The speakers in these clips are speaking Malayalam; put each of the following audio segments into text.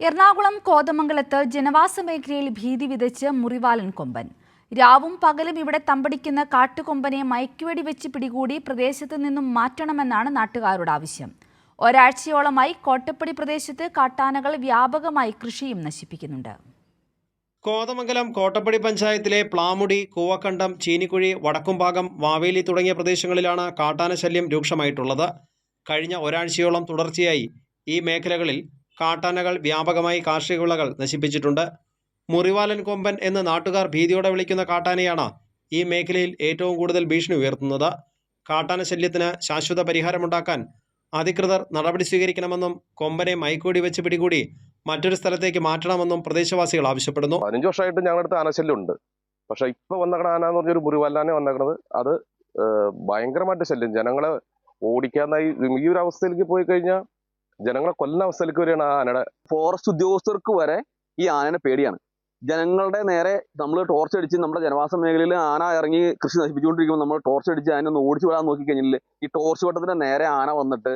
എറണാകുളം കോതമംഗലത്ത് ജനവാസ മേഖലയിൽ ഭീതി വിതച്ച് മുറിവാലൻ കൊമ്പൻ. രാവും പകലും ഇവിടെ തമ്പടിക്കുന്ന കാട്ടുകൊമ്പനെ മയക്കുവെടി വെച്ച് പിടികൂടി പ്രദേശത്ത് നിന്നും മാറ്റണമെന്നാണ് നാട്ടുകാരുടെ ആവശ്യം. ഒരാഴ്ചയോളമായി കോട്ടപ്പടി പ്രദേശത്ത് കാട്ടാനകൾ വ്യാപകമായി കൃഷിയും നശിപ്പിക്കുന്നുണ്ട്. കോതമംഗലം കോട്ടപ്പടി പഞ്ചായത്തിലെ പ്ലാമുടി കൂവക്കണ്ടം ചീനിക്കുഴി വടക്കുംഭാഗം വാവേലി തുടങ്ങിയ പ്രദേശങ്ങളിലാണ് കാട്ടാന ശല്യം രൂക്ഷമായിട്ടുള്ളത്. കഴിഞ്ഞ ഒരാഴ്ചയോളം തുടർച്ചയായി ഈ മേഖലകളിൽ കാട്ടാനകൾ വ്യാപകമായി കാർഷിക വിളകൾ നശിപ്പിച്ചിട്ടുണ്ട്. മുറിവാലൻ കൊമ്പൻ എന്ന് നാട്ടുകാർ ഭീതിയോടെ വിളിക്കുന്ന കാട്ടാനയാണ് ഈ മേഖലയിൽ ഏറ്റവും കൂടുതൽ ഭീഷണി ഉയർത്തുന്നത്. കാട്ടാന ശല്യത്തിന് ശാശ്വത പരിഹാരമുണ്ടാക്കാൻ അധികൃതർ നടപടി സ്വീകരിക്കണമെന്നും കൊമ്പനെ മൈക്കൂടി വെച്ച് പിടികൂടി മറ്റൊരു സ്ഥലത്തേക്ക് മാറ്റണമെന്നും പ്രദേശവാസികൾ ആവശ്യപ്പെടുന്നു. പതിനഞ്ച് വർഷമായിട്ട് ഞങ്ങളുടെ അടുത്ത് ആനശല്യം ഉണ്ട് പക്ഷെ ഇപ്പൊ വന്നക്കണ ആന എന്ന് പറഞ്ഞൊരു മുറിവല്ലാനെ വന്നേക്കണത്. അത് ഭയങ്കരമായിട്ട് ശല്യം. ജനങ്ങളെ ഓടിക്കാന്നായി ഈ ഒരു അവസ്ഥയിലേക്ക് പോയി കഴിഞ്ഞാൽ ജനങ്ങളെ കൊല്ലുന്ന അവസ്ഥയിലേക്ക് വരികയാണ് ആ ആനയുടെ ഫോറസ്റ്റ് ഉദ്യോഗസ്ഥർക്ക് വരെ ഈ ആനനെ പേടിയാണ്. ജനങ്ങളുടെ നേരെ നമ്മൾ ടോർച്ച് അടിച്ച് നമ്മുടെ ജനവാസ മേഖലയിൽ ആന ഇറങ്ങി കൃഷി നശിപ്പിച്ചുകൊണ്ടിരിക്കുമ്പോൾ നമ്മൾ ടോർച്ച് അടിച്ച് ആന ഒന്ന് ഓടിച്ചു വിടാൻ നോക്കിക്കഴിഞ്ഞാൽ ഈ ടോർച്ച് വട്ടത്തിന്റെ നേരെ ആന വന്നിട്ട്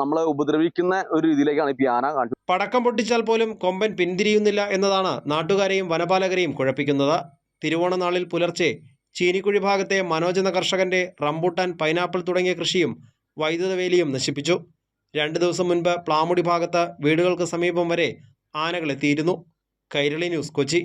നമ്മളെ ഉപദ്രവിക്കുന്ന ഒരു രീതിയിലേക്കാണ് ഇപ്പൊ ആന കാണിച്ചത് പടക്കം പൊട്ടിച്ചാൽ പോലും കൊമ്പൻ പിന്തിരിയുന്നില്ല എന്നതാണ് നാട്ടുകാരെയും വനപാലകരെയും കുഴപ്പിക്കുന്നത്. തിരുവോണനാളിൽ പുലർച്ചെ ചീനിക്കുഴി ഭാഗത്തെ മനോജ് എന്ന കർഷകന്റെ റംബൂട്ടാൻ പൈനാപ്പിൾ തുടങ്ങിയ കൃഷിയും വൈദ്യുത വേലിയും നശിപ്പിച്ചു. രണ്ടു ദിവസം മുൻപ് പ്ലാമുടി ഭാഗത്ത് വീടുകൾക്ക് സമീപം വരെ ആനകൾ എത്തിയിരുന്നു. കൈരളി ന്യൂസ് കൊച്ചി.